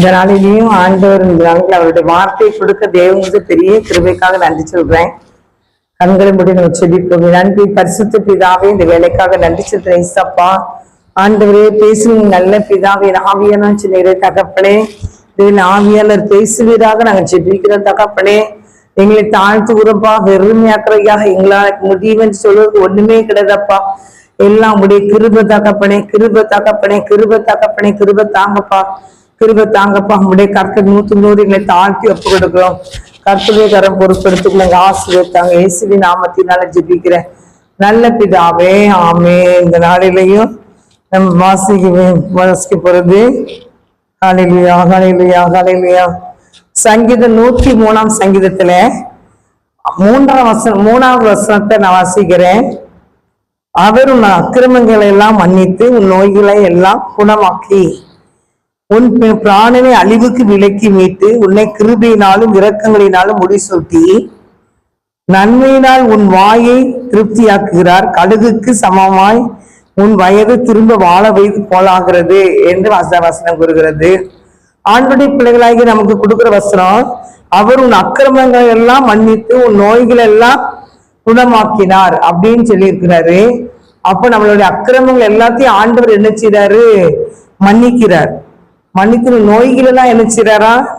இந்த நாளிலேயும் ஆண்டவர் இந்த நாளில் அவருடைய வார்த்தையை கொடுக்க தேவனுக்கு பெரிய கிருபைக்காக நன்றி சொல்றேன். கண்களை முடி நம்ம செபிப்போம். நன்றி பரிசுத்த பிதாவே இந்த வேலைக்காக நன்றி சொல்றேன் இசப்பா ஆண்டவரே பேசுங்க நல்ல பிதாவே ஆவியான சின்ன தகப்பனே. இதில் ஆவியாளர் பேசுவீராக நாங்கள் செபிக்கிறோம் தகப்பனே. எங்களை தாழ்த்துகிறப்பா வெறுமையாக்குறையாக எங்களால் முடியும்னு சொல்றது ஒண்ணுமே கிடையாதப்பா. எல்லாம் உடைய கிருப தகப்பனே கிருப தகப்பனே கிருப தகப்பனே கிருப தாங்கப்பா. கிருப தாங்கப்பா நம்முடைய கர்த்தர் நூத்து நூறு எங்களை தாழ்த்தி ஒப்பு கொடுக்கிறோம் கர்த்தருடைய கரம் பொருட்படுத்துக்கிறோம் ஆசிரியர் தாங்க இயேசுவி நாமத்தினால ஜெபிக்கிறேன். நல்ல பிதாவே ஆமே இந்த நாளிலையும் நம்ம வாசிக்க வாசிக்க போறது. காலையிலையா காலையிலையா காலையிலையா சங்கீதம் நூற்றி மூணாம் சங்கீதத்துல மூன்றாம் வசனம் மூணாவது வசனத்தை நான் வாசிக்கிறேன். அவர் உன் அக்கிரமங்களை எல்லாம் மன்னித்து உன் நோய்களை எல்லாம் குணமாக்கி உன் பிராணனை அழிவுக்கு விலக்கி மீட்டு உன்னை கிருபையினாலும் இரக்கங்களினாலும் முடிசூட்டி நன்மையினால் உன் வாயை திருப்தியாக்குகிறார். கடுகுக்கு சமமாய் உன் வயது திரும்ப வாழ வைத்து போலாகிறது என்று வசனம் கூறுகிறது. ஆண்படி பிள்ளைகளாகி நமக்கு கொடுக்கிற வசனம் அவர் உன் அக்கிரமங்களை எல்லாம் மன்னித்து உன் நோய்கள் எல்லாம் குணமாக்கினார் அப்படின்னு சொல்லியிருக்கிறாரு. அப்ப நம்மளுடைய அக்கிரமங்கள் எல்லாத்தையும் ஆண்டவர் என்ன செய்றாரு? மன்னிக்கிறார். மன்னித்து நோய்களெல்லாம் என்ன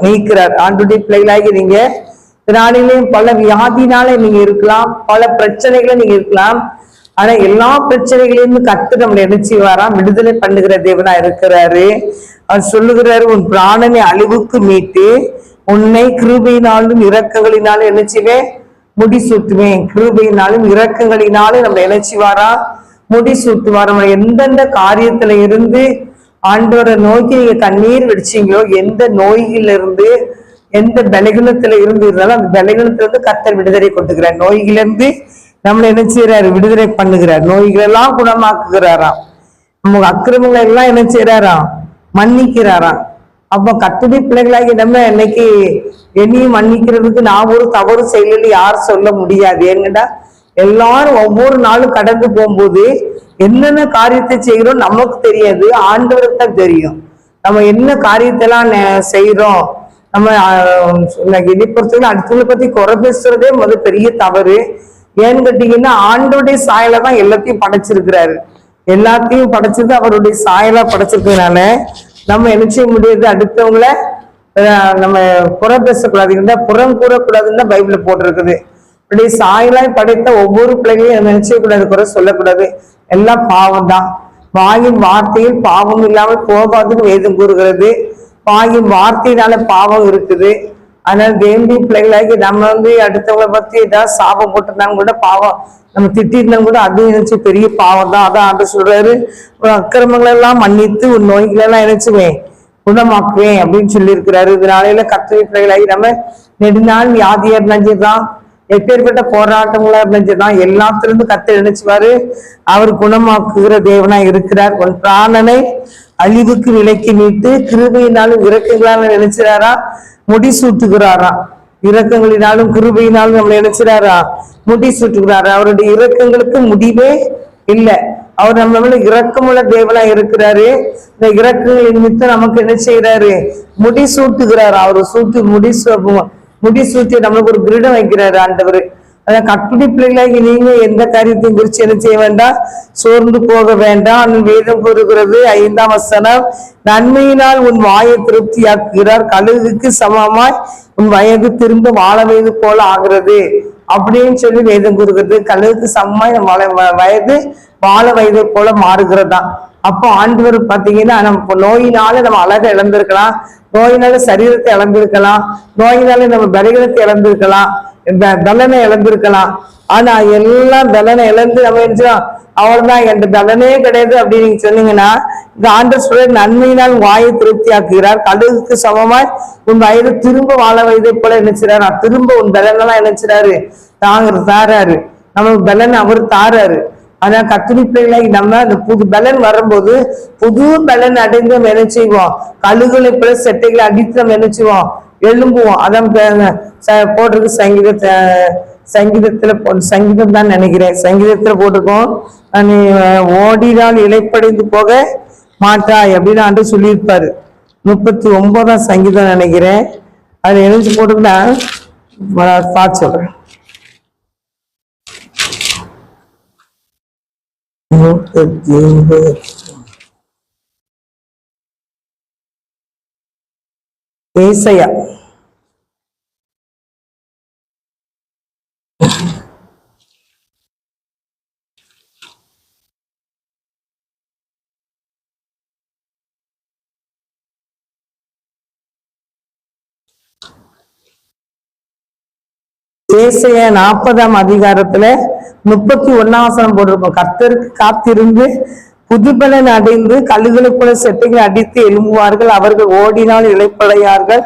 நீக்கிறார். ஆண்டுடைய பிள்ளைகளாகி நீங்க இதனாலேயும் பல வியாதினால நீங்க இருக்கலாம். பல பிரச்சனைகளை நீங்க இருக்கலாம். ஆனா எல்லா பிரச்சனைகளையும் கத்து நம்மளை என்ன செய்வாராம் விடுதலை பண்ணுகிற தேவனா இருக்கிறாரு. அவர் சொல்லுகிறாரு உன் பிராணனை அழிவுக்கு மீட்டு உன்னை கிருபையினாலும் இரக்கங்களினாலும் என்ன செய்வேன் முடி சுத்துவேன் கிருபையினாலும் இரக்கங்களினாலும் நம்ம என்ன செய்வாரா முடி சூட்டுவார் நம்ம எந்தெந்த காரியத்துல இருந்து ஆண்டவரை நோக்கி நீங்க கண்ணீர் வெடிச்சீங்களோ எந்த நோயில இருந்து எந்த பலகீனத்துல இருந்து இருந்தாலும் அந்த பலகீனத்துல இருந்து கர்த்தர் விடுதலை கொண்டுகிறார் நோய்களிலிருந்து நம்மளை என்ன செய்யறாரு விடுதலை பண்ணுகிறார். நோய்களெல்லாம் குணமாக்குகிறாராம். நம்ம அக்கிரமங்களை எல்லாம் என்ன செய்யறாராம் மன்னிக்கிறாராம். அப்போ கத்துடி பிள்ளைகளாகி நம்ம இன்னைக்கு என்னையும் மன்னிக்கிறதுக்கு நான் ஒரு தவறு செய்யலன்னு யார் சொல்ல முடியாது. ஏங்கடா எல்லாரும் ஒவ்வொரு நாளும் கடந்து போகும்போது என்னென்ன காரியத்தை செய்கிறோம் நமக்கு தெரியாது ஆண்டவருக்கு தான் தெரியும். நம்ம என்ன காரியத்தெல்லாம் நெ- நம்ம என்னை பொறுத்தவரைக்கும் அடுத்தவங்களை பத்தி குறை பேசுறதே முதல் பெரிய தவறு. ஏன்னு கேட்டீங்கன்னா ஆண்டோடைய சாயலை தான் எல்லாத்தையும் படைச்சிருக்கிறாரு. எல்லாத்தையும் படைச்சது அவருடைய சாயலா படைச்சிருக்கிறதுனால நம்ம என்ன செய்ய முடியாது? அடுத்தவங்கள நம்ம புறம் பேசக்கூடாது இருந்தா புறம் கூறக்கூடாதுன்னு தான் பைபிள் போட்டிருக்குது. இப்படி சாயலாய் படைத்த ஒவ்வொரு பிள்ளைகளையும் நினைச்சே கூடாது குறை சொல்லக்கூடாது. எல்லாம் பாவம் தான் வாயின் வார்த்தையில் பாவம் இல்லாமல் போகாதுன்னு வேதம் கூறுகிறது. வாயின் வார்த்தையினால பாவம் இருக்குது. அதனால தேவனுடைய பிள்ளைகளாகி நம்ம வந்து அடுத்தவங்களை பத்தி ஏதாவது சாபம் போட்டிருந்தாங்க கூட பாவம் நம்ம திட்டிருந்தாங்க கூட அதுவும் நினைச்சு பெரிய பாவம் தான் அதான் ஆண்டு சொல்றாரு. உன் அக்கிரமங்களை எல்லாம் மன்னித்து உன் நோய்களை எல்லாம் நினைச்சுவேன் குணமாக்குவேன் அப்படின்னு சொல்லியிருக்கிறாரு. இதனால கத்திரி பிள்ளைகளாகி நம்ம நெடுநாள் வியாதியா இருந்தாச்சுதான் எப்பேற்பட்ட போராட்டங்களா இருந்துச்சுதான் எல்லாத்திலிருந்து கத்த நினைச்சுவாரு அவர் குணமாக்குகிற தேவனா இருக்கிறார். உன் பிராணனை அழிவுக்கு விலக்கி மீட்டு கிருபையினாலும் இறக்கங்களாலும் நினைச்சாரா முடி சூட்டுகிறாரா இரக்கங்களினாலும் கிருபையினாலும் நம்மளை நினைச்சாரா முடி சூட்டுகிறாரா அவருடைய இரக்கங்களுக்கு முடிவே இல்லை. அவர் நம்ம மேல இரக்கமுள்ள தேவனா இருக்கிறாரு. இந்த இரக்கங்களின் நிமித்தம் நமக்கு என்ன செய்யறாரு முடி சூட்டுகிறாரு அவர் சூட்டு முடி முடி சூத்தி நம்மளுக்கு ஒரு கிரீடம் வைக்கிறாரு ஆண்டவர். அதான் கட்டுடி பிள்ளைகளாகி நீங்க எந்த காரியத்தையும் குறித்து என்ன செய்ய வேண்டாம். சோர்ந்து போக வேண்டாம். வேதம் கூறுகிறது ஐந்தாம் வசனம் நன்மையினால் உன் வாயை திருப்தியாக்குகிறார். கழுகுக்கு சமமாய் உன் வயது திரும்ப வாழ வயது போல ஆகிறது. அப்படின்னு சொல்லி வேதம் கூறுகிறது. கழுகுக்கு சமமாய் நம்ம வாழ- வ- வயது போல மாறுகிறதா? அப்போ ஆண்டவர் பாத்தீங்கன்னா நம்ம நோயினால நம்ம அழகை இழந்திருக்கலாம் நோயினால சரீரத்தை இழந்திருக்கலாம். நோயினால நம்ம பலகீனத்தை இழந்திருக்கலாம். பலனை இழந்திருக்கலாம். ஆனா எல்லாம் பலனை இழந்து நம்ம நினைச்சோம் அவ்வளவுதான். என் பலனே கிடையாது அப்படின்னு நீங்க சொன்னீங்கன்னா இந்த ஆண்டர் சொல்ற நன்மையினால் வாயை திருப்தி ஆக்குகிறார் கழுகுக்கு சமமாய் உன் வயது திரும்ப வாழ வயதை போல நினைச்சிறாரு திரும்ப உன் பலனெல்லாம் நினைச்சிறாரு தாங்க தாராரு. நமக்கு பலன் அவர் தாராரு. ஆனா கத்திரி பிள்ளை நம்ம அந்த புது பலன் வரும்போது புது பலன் அடைந்து நம்ம என்ன செய்வோம்? கழுகுகளை போல செட்டைகளை அடித்து நம்ம என்ன செய்வோம்? எழும்புவோம். அதான் ச- போட்டிருக்கு சங்கீதத்தை சங்கீதத்துல போ- சங்கீதம் தான் நினைக்கிறேன். சங்கீதத்துல போட்டிருக்கோம். நீ ஓடினால் இலைப்படைந்து போக மாட்டாய் அப்படின்னு ஆண்டு சொல்லியிருப்பாரு. முப்பத்தி ஒன்பதாம் சங்கீதம் நினைக்கிறேன். அது எழுந்து போட்டுக்கிட்டா பார்த்து சொல்றேன். முப்பத்தி ஏசைய நாற்பதாம் அதிகாரத்துல முப்பத்தி ஒன்னாவசனம் போட்டிருக்கோம். கர்த்தருக்கு காத்திருந்து புதுபலன் அடைந்து கல்லுகளுக்குள்ள செட்டைகளை அடித்து எழும்புவார்கள். அவர்கள் ஓடினால் இழைப்படையார்கள்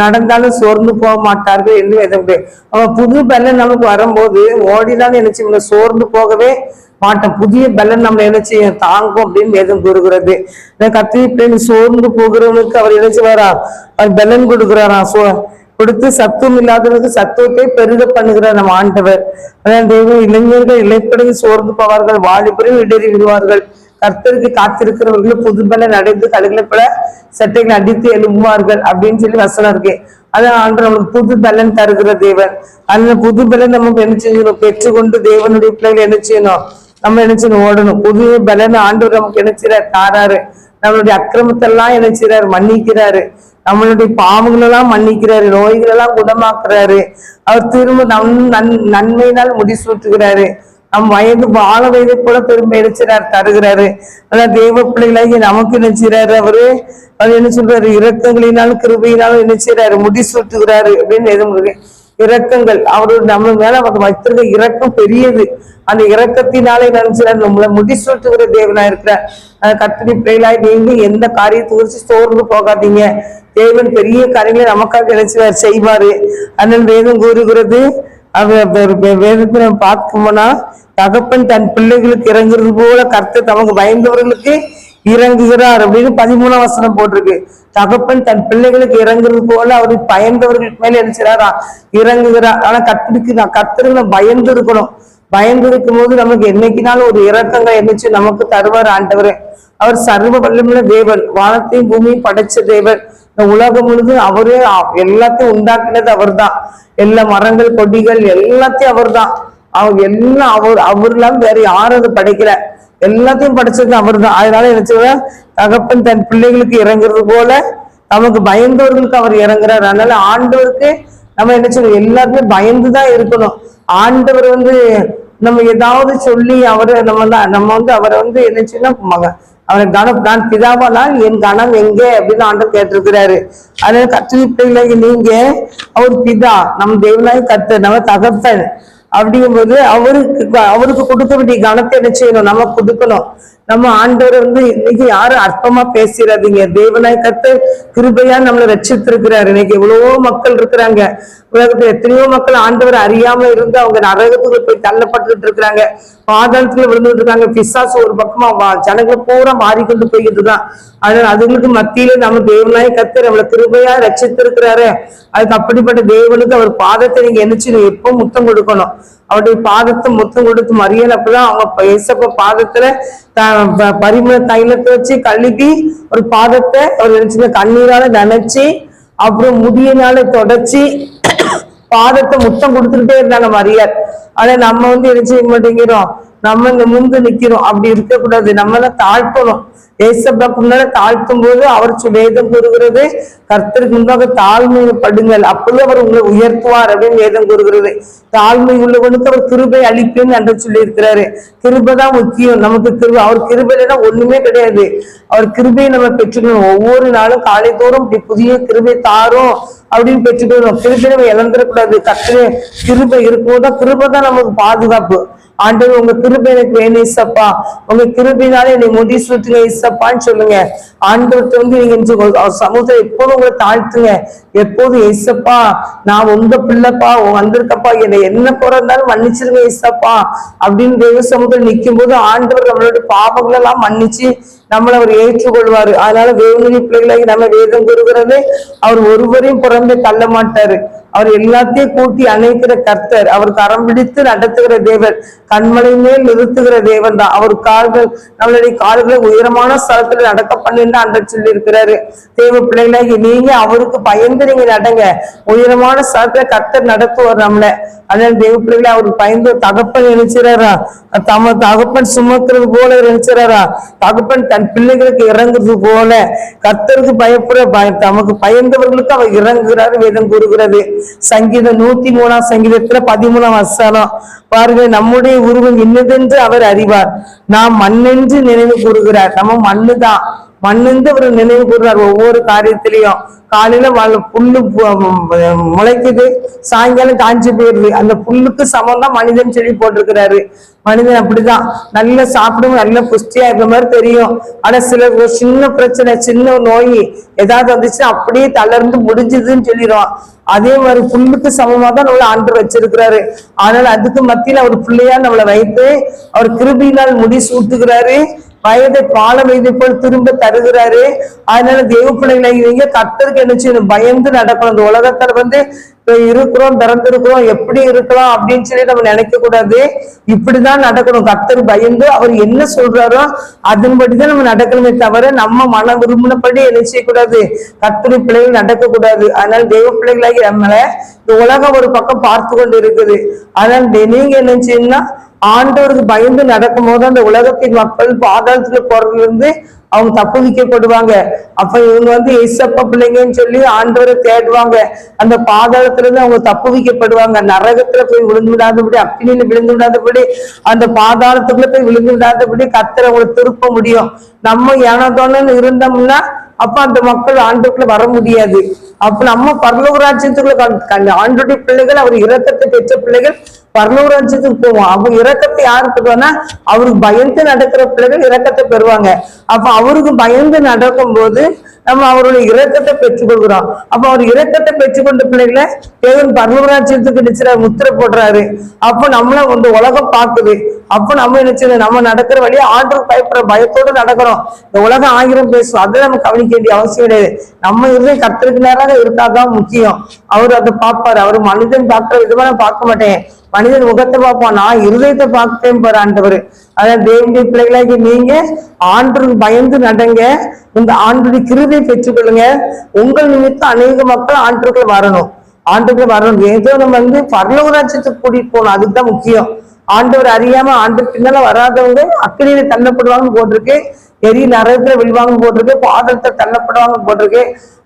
நடந்தாலும் சோர்ந்து போக மாட்டார்கள் என்று எதுவுண்டு அவன் புது பலன் நமக்கு வரும்போது ஓடினாலும் என்ன சோர்ந்து போகவே மாட்டோம். புதிய பலன் நம்ம என்ன செய்யும்? தாங்கும் அப்படின்னு வேதம் கூறுகிறது. கத்திரி சோர்ந்து போகிறவனுக்கு அவர் என்ன செய்வாரா? அவர் பலன் கொடுக்குறாரா சோ கொடுத்து சத்துவம் இல்லாதவர்களுக்கு சத்துவத்தை பெருக பண்ணுகிறார் நம்ம ஆண்டவர். அதான் தெய்வம் இளைஞர்கள் இலைப்படையில் சோர்ந்து போவார்கள் வாலிபரையும் இடறி விடுவார்கள் கர்த்தருக்கு காத்திருக்கிறவர்கள் புதுபல நடந்து கழுகளை போல சட்டைகள் அடித்து எழும்புவார்கள் அப்படின்னு சொல்லி வசனம் இருக்கு. அதான் ஆண்டு நம்மளுக்கு புது பலன் தருகிற தேவன். அந்த புது பலன் நம்ம என்ன செய்யணும்? பெற்றுக்கொண்டு தேவனுடைய பிள்ளைகள் என்ன செய்யணும்? நம்ம என்ன செய்யணும்? ஓடணும். புது பலன் ஆண்டவர் நமக்கு என்ன செய்யறாரு தாராரு. நம்மளுடைய அக்கிரமத்தெல்லாம் என்ன செய்யறாரு மன்னிக்கிறாரு. நம்மளுடைய பாவங்களெல்லாம் மன்னிக்கிறாரு நோய்களெல்லாம் குணமாக்குறாரு. அவர் திரும்ப நம் நன் நன்மையினால் முடிசூட்டுகிறாரு. நம் வயது வாழ வயது கூட திரும்ப நினைச்சார் தருகிறாரு. ஆனா தேவ பிள்ளைகளாகி நமக்கு நினைச்சாரு அவரு? அவர் என்ன சொல்றாரு? இரக்கங்களினாலும் கிருபையினாலும் என்ன முடிசூட்டுகிறாரு அப்படின்னு எதுவும் இரக்கங்கள். அவரோட நம்ம மேல அவர் வைத்திருக்க இரக்கம் பெரியது. அந்த இரக்கத்தினாலே நினைச்சார் நம்மளை முடிசூட்டுகிற தேவனா இருக்கிறார் கத்திரி பிள்ளைகளாய் நீங்க எந்த காரியத்தை குறிச்சு சோர்ந்து போகாதீங்க. தேவன் பெரிய காரியங்களை நமக்காக நினைச்சுவார் செய்வாரு. அண்ணன் வேதம் கூறுகிறது அவர் வேதத்தை நம்ம பார்க்கணும்னா தகப்பன் தன் பிள்ளைகளுக்கு இறங்குறது போல கர்த்த தமக்கு பயந்தவர்களுக்கு இறங்குகிறார் அப்படின்னு பதிமூணாம் வசனம் போட்டிருக்கு. தகப்பன் தன் பிள்ளைகளுக்கு இறங்குறது போல அவர் பயந்தவர்களுக்கு மேல நினைச்சாரா இறங்குகிறார் ஆனா கத்திரிக்கு நான் கத்திரிகளை பயந்து இருக்கணும் பயந்து இருக்கும் போது நமக்கு என்னைக்குனாலும் ஒரு இறக்கங்கள் என்னச்சு நமக்கு தருவார் ஆண்டவர். அவர் சர்வ வல்லமுள்ள தேவன். வானத்தையும் பூமியும் படைச்ச தேவன். இந்த உலகம் முழுதும் அவரே எல்லாத்தையும் உண்டாக்குனது அவர் தான் எல்லா மரங்கள் கொடிகள் எல்லாத்தையும் அவர் தான் அவர் எல்லாம் அவர் அவர்லாம் வேற யாரும் அதை படைக்கல. எல்லாத்தையும் படைச்சது அவர் தான் அதனால என்ன தகப்பன் தன் பிள்ளைகளுக்கு இறங்குறது போல நமக்கு பயந்தவர்களுக்கு அவர் இறங்குறாரு. அதனால ஆண்டவருக்கு நம்ம என்ன சொல்றோம் எல்லாருமே பயந்துதான் இருக்கணும். ஆண்டவர் வந்து நம்ம ஏதாவது சொல்லி அவரை நம்ம தான் நம்ம வந்து அவரை வந்து என்ன அவரை கணம் நான் பிதாவானால் என் கணம் எங்கே? அப்படின்னு ஆண்டவர் கேட்டிருக்கிறாரு. அதனால கத்திரி பிள்ளைங்க நீங்க அவர் பிதா நம் தேவனாய் கத்த நம்ம தகப்பன் அப்படிங்கும்போது அவருக்கு அவருக்கு கொடுக்க வேண்டிய கனத்தை என்ன செய்யணும்? நம்ம கொடுக்கணும். நம்ம ஆண்டவர் வந்து இன்னைக்கு யாரும் அற்பமா பேசிடாதீங்க தேவனாய் கத்து கிருபையா நம்மளை ரச்சித்திருக்கிறாரு இன்னைக்கு எவ்வளவோ மக்கள் இருக்கிறாங்க. உலகத்துல எத்தனையோ மக்கள் ஆண்டவர் அறியாம இருந்து அவங்க நரகத்துக்கு போய் தள்ளப்பட்டு இருக்கிறாங்க. பாதாளத்துல விழுந்துட்டு இருக்காங்க. பிசாசு ஒரு பக்கமா ஜனங்களை பூரா மாறிக்கொண்டு போய்கிட்டு இருக்கான். அதனால அதுங்களுக்கு மத்தியில நம்ம தேவனாய் கத்து நம்மளை கிருபையா ரச்சித்திருக்கிறாரு அதுக்கு அப்படிப்பட்ட தேவனுக்கு அவர் பாதத்தை நீங்க எந்திரிச்சு எப்போ முத்தம் கொடுக்கணும்? அவருடைய பாதத்தை முத்தம் கொடுத்து மறியல் அப்பதான் அவங்க ஏசப்ப பாதத்துல பரிமள தைலத்தை வச்சு கழுவி ஒரு பாதத்தை ஒரு சின்ன கண்ணீரால நினைச்சு அப்புறம் முடியினால தொடச்சி பாதத்தை முத்தம் கொடுத்துட்டே இருந்தாங்க மரியார் ஆனா நம்ம வந்து என்ன செய்ய மாட்டேங்கிறோம்? நம்ம இந்த முந்து நிக்கிறோம். அப்படி இருக்கக்கூடாது. நம்மள தாழ்த்தணும் ஏசப்பாக்கு முன்னால தாழ்த்தும் போது அவர் வேதம் கூறுகிறது. கர்த்தருக்கு முன்பாக தாழ்மைப்படுங்கள் அப்பொழுது அவர் உங்களை உயர்த்துவார் அப்படின்னு வேதம் கூறுகிறது. தாழ்மை உள்ளவனுக்கு அவர் கிருபை அளிப்பேன்னு அன்று சொல்லி இருக்கிறாரு கிருபை தான் முக்கியம். நமக்கு கிருபை. அவர் கிருபையில ஒண்ணுமே கிடையாது. அவர் கிருபையை நம்ம பெற்றுக்கணும். ஒவ்வொரு நாளும் காலை தோறும் இப்படி புதிய கிருபை தாரும். அப்படின்னு பெற்றுக்கொள்ளணும் கிருபை இழந்துடக்கூடாது. கத்திர கிருபை இருக்கும்போது கிருபை தான் நமக்கு பாதுகாப்பு. ஆண்டவர் உங்க கிருபை எனக்கு வேணும் இசப்பா உங்க கிருபினால என்னை முடி சுட்டுங்க இசப்பான்னு சொல்லுங்க. ஆண்டவர்கிட்ட வந்து நீங்க சமூகத்தை எப்போதும் உங்களை தாழ்த்துங்க. எப்போதும் இசப்பா நான் உங்க பிள்ளைப்பா வந்திருக்கப்பா என்னை என்ன பிறந்தாலும் மன்னிச்சிருங்க இசப்பா அப்படின்னு தெய்வ சமூகத்தில் நிற்கும் போது ஆண்டவர் நம்மளுடைய பாவங்கள் எல்லாம் மன்னிச்சு நம்மளை அவர் ஏற்றுக்கொள்வாரு. அதனால தேவனி பிள்ளைகளை நம்ம வேதம் கூறுகிறது அவர் ஒருவரையும் புறம்பே தள்ள மாட்டாரு. அவர் எல்லாத்தையும் கூட்டி அணைக்கிற கர்த்தர் அவர் கரம் பிடித்து நடத்துகிற தேவன் கண்மலை மேல் நிறுத்துகிற தேவன் தான் அவர் கால்கள் நம்மளுடைய கால்களை உயரமான ஸ்தலத்துல நடக்க பண்ணுன்னு அன்ற சொல்லி இருக்கிறாரு தேவ பிள்ளைகளாகி நீங்க அவருக்கு பயந்து நீங்க நடங்க. உயரமான ஸ்தலத்துல கர்த்தர் நடத்துவார் நம்மள. அதனால தேவ பிள்ளைகளை அவருக்கு பயந்து தகப்பன் நினைச்சிறாரா? தம தகப்பன் சுமக்கிறது போல நினைச்சிறாரா? தகப்பன் தன் பிள்ளைகளுக்கு இறங்குறது போல. கர்த்தருக்கு பயப்படுற தமக்கு பயந்தவர்களுக்கு அவர் இறங்குகிறார் வேதம் கூறுகிறது. சங்கீதம் நூத்தி மூணாம் சங்கீதத்துல பதிமூணாம் வசனம். பாருங்க நம்முடைய உருவம் இன்னதென்று அவர் அறிவார். நாம் மண்ணென்று நினைவு கூறுகிறார். நம்ம மண்ணுதான். மண்ணுந்து அவர் நினைவு கூறுறார் ஒவ்வொரு காரியத்திலையும். காலையில வள- புல்லு முளைக்குது. சாயங்காலம் காஞ்சி போயிருது. அந்த புல்லுக்கு சமம் தான் மனிதன் சொல்லி போட்டிருக்கிறாரு. மனிதன் அப்படிதான். நல்லா சாப்பிடும் நல்ல புஷ்டியா இருக்கிற மாதிரி தெரியும். ஆனா சில ஒரு சின்ன பிரச்சனை சின்ன நோய் ஏதாவது வந்துச்சுன்னா அப்படியே தளர்ந்து முடிஞ்சதுன்னு சொல்லிடுவான். அதே மாதிரி புல்லுக்கு சமமா தான் நம்மள ஆண்டு வச்சிருக்கிறாரு. ஆனால் அதுக்கு மத்தியில அவர் பிள்ளையா நம்மளை வைத்து அவர் கிருபியினால் முடி சூட்டுகிறாரு. வயதை பாலம் வயதை போல் திரும்ப தருகிறாரு. அதனால தேவ பிள்ளைகளை இவங்க கத்தருக்கு என்ன செய்யணும்? பயந்து நடக்கணும். இந்த உலகத்துல வந்து இருக்கிறோம் பிறந்திருக்கிறோம் எப்படி இருக்கலாம் அப்படின்னு சொல்லி நம்ம நினைக்க கூடாது. இப்படிதான் நடக்கணும். கத்தர் பயந்து அவர் என்ன சொல்றாரோ அதன்படிதான் நம்ம நடக்கணுமே தவிர நம்ம மன விரும்பினபடி என்ன செய்யக்கூடாது? கத்தரி பிள்ளைகள் நடக்க கூடாது அதனால தெய்வ பிள்ளைகளாகி நம்மள இந்த உலகம் ஒரு பக்கம் பார்த்து கொண்டு இருக்குது. அதனால நீங்க என்ன செய்யணும்னா ஆண்டவருக்கு பயந்து நடக்கும் போது அந்த உலகத்தின் மக்கள் பாதாளத்துல போறதுலேருந்து அவங்க தப்பு வைக்கப்படுவாங்க அப்ப இவங்க வந்து இசப்ப பிள்ளைங்கன்னு சொல்லி ஆண்டவரை தேடுவாங்க. அந்த பாதாளத்துல இருந்து அவங்க தப்பு வைக்கப்படுவாங்க நரகத்துல போய் விழுந்து விடாதபடி அக்கினியில விழுந்து விடாதபடி அந்த பாதாளத்துக்குள்ள போய் விழுந்து விடாதபடி கத்தரை அவங்களை திருப்ப முடியும். நம்ம ஏனதோன்னு இருந்தோம்னா அப்ப அந்த மக்கள் ஆண்டுக்குள்ள வர முடியாது. அப்ப நம்ம பரலோக ராஜ்யத்துக்குள்ள ஆண்டுடைய பிள்ளைகள் அவர் இரக்கத்தை பெற்ற பிள்ளைகள் பரலோக ராஜ்யத்துக்கு போவோம். அப்ப இரக்கத்தை யாரு பெறுவாங்கன்னா அவருக்கு பயந்து நடக்கிற பிள்ளைகள் இரக்கத்தை பெறுவாங்க. அப்ப அவருக்கு பயந்து நடக்கும் போது நம்ம அவருடைய இரக்கத்தை பெற்றுக்கொள்கிறோம். அப்ப அவர் இரக்கத்தை பெற்றுக்கொண்ட பிள்ளைகளை தேவன் பரலோக ராஜ்யத்துக்கு நிச்சய முத்திரை போடுறாரு. அப்ப நம்மள வந்து உலகம் பார்க்குது. அப்ப நம்ம நினைச்சது நம்ம நடக்கிற வழியா ஆண்டு பயப்படுற பயத்தோட நடக்கிறோம். இந்த உலகம் ஆயிரம் பேசும். அதை நம்ம கவனிக்க வேண்டிய அவசியம் கிடையாது. நம்ம இருதயம் கத்திரிக்கு நேராக இருக்காதான் முக்கியம். அவர் அதை பார்ப்பாரு. அவர் மனிதன் பார்க்கிற விதமா நான் பார்க்க மாட்டேன். மனிதன் முகத்தை பார்ப்பான். நான் இருதயத்தை பார்க்கவே போற ஆண்டவர். அதான் தேவனுடைய பிள்ளைகளாகி நீங்க ஆண்டுக்கு பயந்து நடங்க. இந்த ஆண்டுடைய கிருதை பெற்றுக்கொள்ளுங்க. உங்கள் நிமித்தம் அநேக மக்கள் ஆண்டுக்குள்ள வரணும். ஆண்டுக்குள்ள வரணும். ஏதோ நம்ம வந்து பரலோக கூட்டிட்டு போகணும். அதுதான் முக்கியம். ஆண்டவர் அறியாம ஆண்டு பின்னால வராதவங்க அக்னியில தள்ளப்படுவாங்க போட்டிருக்கு. எரிய நரகத்துல விழுவாங்க போட்டிருக்கு. பாதத்தை தள்ளப்படுவாங்க போட்டிருக்கு.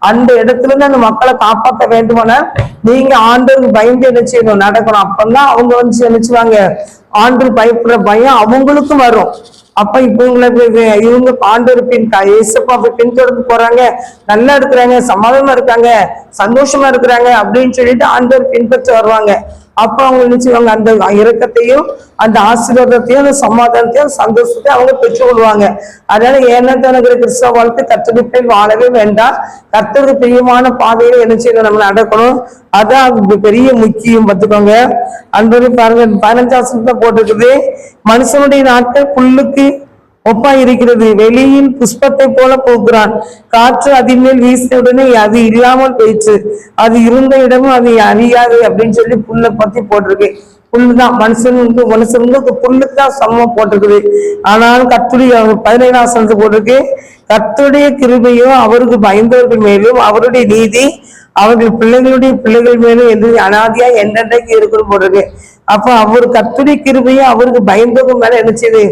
அந்த இடத்துல இருந்து அந்த மக்களை காப்பாற்ற வேண்டுமானால் நீங்க ஆண்டவருக்கு பயந்து என்ன செய்யணும்? நடக்கணும். அப்பதான் அவங்க வந்து நினைச்சுவாங்க ஆண்டு பயப்படுற பயம் அவங்களுக்கும் வரும். அப்ப இப்ப இவங்களை இவங்க ஆண்டவர் பின் ஏசப்பா பின்தொடர்ந்து போறாங்க. நல்லா இருக்கிறாங்க சமாதானமா இருக்காங்க சந்தோஷமா இருக்கிறாங்க அப்படின்னு சொல்லிட்டு ஆண்டவர் பின்பற்றி வருவாங்க. அப்ப அவங்க நினைச்சுவாங்க அந்த இறக்கத்தையும் அந்த ஆசீர்வாதத்தையும் அந்த சமாதானத்தையும் அந்த சந்தோஷத்தையும் அவங்க பெற்றுக்கொள்வாங்க. அதனால ஏனத்தனகிற கிறிஸ்தவ வாழ்க்கை கத்தரிப்பை வாழவே வேண்டாம். கத்தருக்கு பிரியமான பாதையில என்ன செய்யணும் நம்ம நடக்கணும். அதான் பெரிய முக்கியம் பார்த்துக்கோங்க. அன்பது பாருங்க பதினஞ்சாம் போட்டிருக்குது. மனுஷனுடைய நாட்கள் புல்லுக்கு ஒப்பா இருக்கிறது. வெளியில் புஷ்பத்தை போல போகிறான். காற்று அதன் வீசினவுடனே அது இல்லாமல் போயிடுச்சு அது இருந்த இடமும் அது அறியாது அப்படின்னு சொல்லி புல்லை பத்தி போட்டிருக்கு. புல்லுதான். மனுஷன் உண்டு மனுஷன் வந்து புல்லுக்கு தான் சமமா போட்டிருக்குது. ஆனாலும் கத்துரி பதினேழாம் சனத்து போட்டிருக்கு. கர்த்தருடைய கிருபையும் அவருக்கு பயந்தவர்கள் மேலும் அவருடைய நீதி அவர்கள் பிள்ளைகளுடைய பிள்ளைகள் மேலும் என்று அனாதியா என்றென்றைக்கு இருக்கணும் போட்டிருக்கு அப்ப அவர் கத்துடைய கிருபையும் அவருக்கு பயந்தவங்க மேல என்ன செய்யுது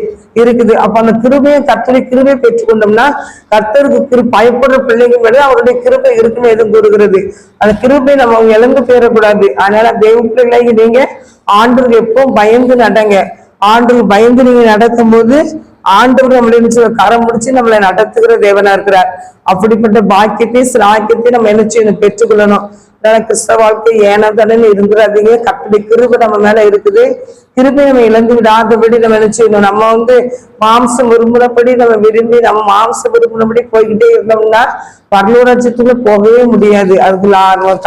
இருக்குது? அப்ப அந்த கிருபையை கர்த்தருடைய கிருபையை பெற்றுக்கொண்டோம்னா கர்த்தருக்கு கிரு பயப்படுற பிள்ளைங்க மேலே அவருடைய கிருபை இருக்குன்னு எதுவும் கூறுகிறது. அந்த கிருபை நம்ம அவங்க இழந்து போயிடக்கூடாது. அதனால தெய்வ பிள்ளைகளாகி நீங்க ஆண்டுக்கு எப்பவும் பயந்து நடங்க. ஆண்டுக்கு பயந்து நீங்க நடக்கும்போது ஆண்டவர் நம்மளை நினைச்சு கரம் முடிச்சு நம்மளை நடத்துகிற தேவனா இருக்கிறார். அப்படிப்பட்ட பாக்கியத்தையும் சிலாக்கியத்தையும் நம்ம என்ன செய்யணும்? பெற்றுக்கொள்ளணும். எனக்கு கிறிஸ்தவ வாழ்க்கை ஏனதனன்னு இருந்துடாதீங்க கத்தடி கிருபை நம்ம மேல இருக்குது. கிருபை நம்ம இழந்து விடாதபடி நம்ம என்ன செய்யணும்? நம்ம வந்து மாம்சம் விரும்பினபடி நம்ம விரும்பி நம்ம மாம்சம் விரும்பினபடி போய்கிட்டே இருந்தோம்னா பரலூராட்சத்துக்குள்ள போகவே முடியாது. அதுக்கு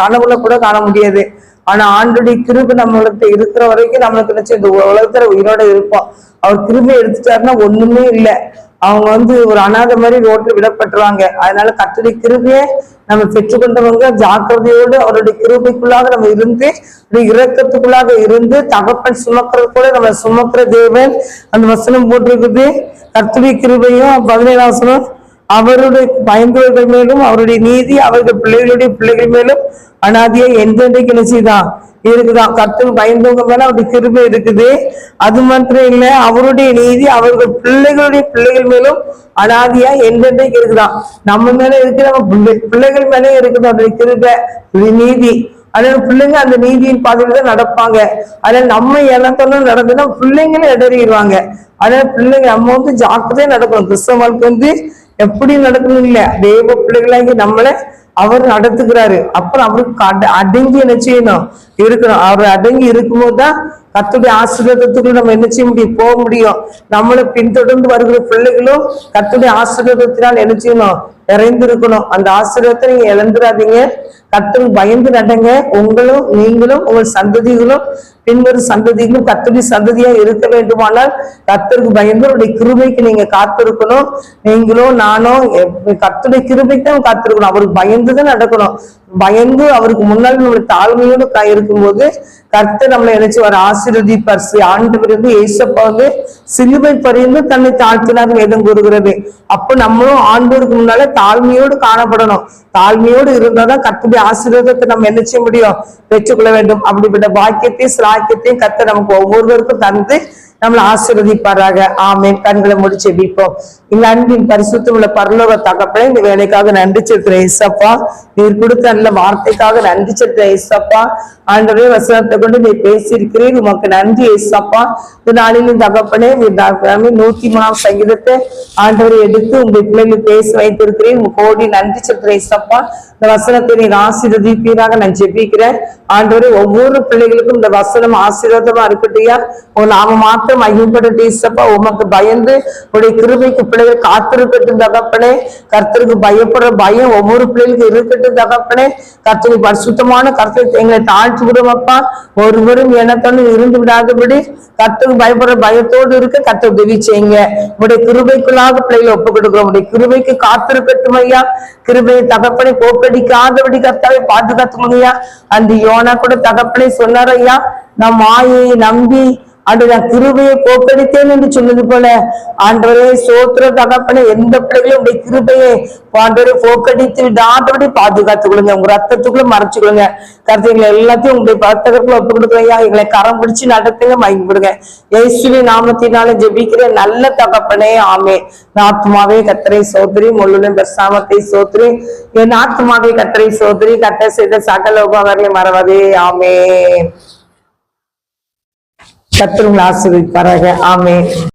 கனவுல கூட காண முடியாது. ஆனா ஆண்டுடைய கிருபை நம்மளுக்கு இருக்கிற வரைக்கும் நம்மளுக்கு நினைச்சு இந்த உலகத்துல உயிரோட இருப்போம். அவர் கிருபை எடுத்துட்டாருன்னா ஒண்ணுமே இல்லை. அவங்க வந்து ஒரு அனாதை மாதிரி ரோட்டில் விடப்பட்டுருவாங்க. அதனால கத்துடைய கிருபையை நம்ம பெற்றுக்கொண்டவங்க ஜாக்கிரதையோடு அவருடைய கிருபைக்குள்ளாக நம்ம இருந்து இறக்கத்துக்குள்ளாக இரக்கத்துக்குள்ளாக இருந்து தகப்பன் சுமக்கிறது கூட நம்ம சுமக்கிற தேவன் அந்த வசனம் போட்டிருக்குது. கத்துடைய கிருபையும் பதினேழாம் வசனம் அவருடைய பயந்தவர்கள் மேலும் அவருடைய நீதி அவர்கள் பிள்ளைகளுடைய பிள்ளைகள் மேலும் அனாதியா எந்தெந்தைக்கு நினைச்சுதான் இருக்குதான் கத்தல் பயந்தவங்க மேல அவருடைய கிருபை இருக்குது. அது மாத்திரம் இல்ல அவருடைய நீதி அவர்கள் பிள்ளைகளுடைய பிள்ளைகள் மேலும் அனாதியா எந்தெந்தைக்கு இருக்குதான் நம்ம மேல இருக்கு நம்ம பிள்ளை பிள்ளைகள் மேலே இருக்குது அவருடைய கிருபை நீதி. அதனால பிள்ளைங்க அந்த நீதியின் பாதையில தான் நடப்பாங்க. அதனால நம்ம இனத்தோட நடந்ததுன்னா பிள்ளைங்களும் இடறிடுவாங்க அதனால பிள்ளைங்க நம்ம வந்து ஜாக்கிரதையா நடக்கணும். கிறிஸ்தவ வாழ்க்கை வந்து எப்படி நடக்கணும் இல்ல தேவ பிள்ளைகளாகி நம்மளை அவர் நடத்துக்கிறாரு அப்புறம் அவருக்கு அடங்கி என்ன செய்யணும்? இருக்கணும் அவர் அடங்கி இருக்கும்போது தான் கத்துடைய ஆசீர்வாதத்துக்குள்ள நம்ம என்ன செய்ய முடியும்? போக முடியும். நம்மளை பின்தொடர்ந்து வருகிற பிள்ளைகளும் கத்துடைய ஆசீர்வாதத்தினால் என்ன செய்யணும்? நிறைந்திருக்கணும். அந்த ஆசீர்வாதத்தை நீங்க இழந்துடாதீங்க கத்தருக்கு பயந்து நடங்க. உங்களும் நீங்களும் உங்கள் சந்ததிகளும் பின்வரும் சந்ததிகளும் கத்துடைய சந்ததியா இருக்க வேண்டுமானால் கத்தருக்கு பயந்து அவருடைய கிருபைக்கு நீங்க காத்திருக்கணும். நீங்களும் நானும் கத்துடைய கிருபைக்கு தான் காத்திருக்கணும். அவருக்கு பயந்துதான் நடக்கணும். பயந்து அவருக்கு முன்னால் நம்ம தாழ்மையோடு க- இருக்கும்போது கர்த்த நம்மளை நினைச்சு வர ஆசீர்வதிப்பார் சி- ஆண்டவர் வந்து ஏசப்பா வந்து சிலுவை பறிந்து தன்னை தாழ்த்தினார் வேதம் கூறுகிறது. அப்ப நம்மளும் ஆண்டோருக்கு முன்னால தாழ்மையோடு காணப்படணும். தாழ்மையோடு இருந்தாதான் கர்த்துடைய ஆசீர்வாதத்தை நம்ம என்ன செய்ய முடியும். பெற்றுக்கொள்ள வேண்டும். அப்படிப்பட்ட பாக்கியத்தையும் சிலாக்கியத்தையும் கத்தை நமக்கு ஒவ்வொருவருக்கும் தந்து நம்மளை ஆசிர்வதிப்பாராக. ஆமேன். கண்களை முடிச்சு ஜெபிப்போம் இந்த அன்பின் பரிசுத்தம் உள்ள பரலோக தகப்பனே இந்த வேலைக்காக நன்றி செலுத்துறேன் ஏசப்பா நீர் கொடுத்த நல்ல வார்த்தைக்காக நன்றி செலுத்துறேன் ஏசப்பா ஆண்டவே வசனத்தை கொண்டு நீ பேசியிருக்கிறீர். உமக்கு நன்றி ஏசப்பா இந்த நாளிலும் தகப்பனே நூத்தி மூணாம் சங்கீதத்தை ஆண்டவரை எடுத்து உங்க பிள்ளைகளுக்கு பேசி வைத்திருக்கிறேன் உங்க கோடி நன்றி சொல்ற ஏசப்பா இந்த வசனத்தை நீர் ஆசீர்வதிப்பீராக நான் ஜெபிக்கிறேன். ஆண்டவரே ஒவ்வொரு பிள்ளைகளுக்கும் இந்த வசனம் ஆசீர்வாதமா இருக்கட்டையா உன் நாம மாத்திரம் ஐயப்பட்டு ஏசப்பா உமக்கு பயந்து உடைய கிருமைக்கு பிள்ளைகள் காத்திருக்கட்டும் தகப்பனே. கர்த்தருக்கு பயப்படுற பயம் ஒவ்வொரு பிள்ளைகளுக்கும் இருக்கட்டும் தகப்பனே. கர்த்தருக்கு பரிசுத்தமான கர்த்தர் எங்களை தாழ்த்தி விடுவப்பா ஒருவரும் எனத்தோடு இருந்து விடாதபடி கத்துக்கு பயப்படுற பயத்தோடு இருக்க கத்த உதவி செய்யுங்க. உடைய கிருபைக்குள்ளாக பிள்ளைகளை ஒப்பு கொடுக்குறோம். உடைய கிருபைக்கு காத்திருக்கட்டும் ஐயா. கிருபையை தகப்பனை போக்கடிக்காதபடி கத்தாவை பாதுகாத்துக்கணும் ஐயா. அந்த யோனா கூட தகப்பனை சொன்னார் ஐயா. நம் மாயை நம்பி அன்று நான் கிருபையை போக்கடித்தேன் என்று சொன்னது போல ஆண்டவரே சோத்திர தகப்பனை எந்த பிள்ளைகளும் உடைய கிருபையை ஆண்டவரை போக்கடித்து விடாதபடி பாதுகாத்துக் கொள்ளுங்க. உங்க ரத்தத்துக்குள்ள மறைச்சு கொடுங்க கருத்துக்களை எல்லாத்தையும் உங்களுடைய பக்தர்களுக்கு ஒப்பு கொடுக்குறையா எங்களை கரம் பிடிச்சு நடத்துங்க மயங்கிவிடுங்க இயேசுவின் நாமத்தினால ஜெபிக்கிற நல்ல தகப்பனே ஆமே. ஆத்மாவே கத்தரை சோதரி முள்ளுடன் பிரசாமத்தை சோதரி என் ஆத்மாவே கத்தரை சோதரி கத்த செய்த சகல உபகாரங்களை மறவதே ஆமே. கத்திரங்களை ஆசிரியப்பாராக ஆமே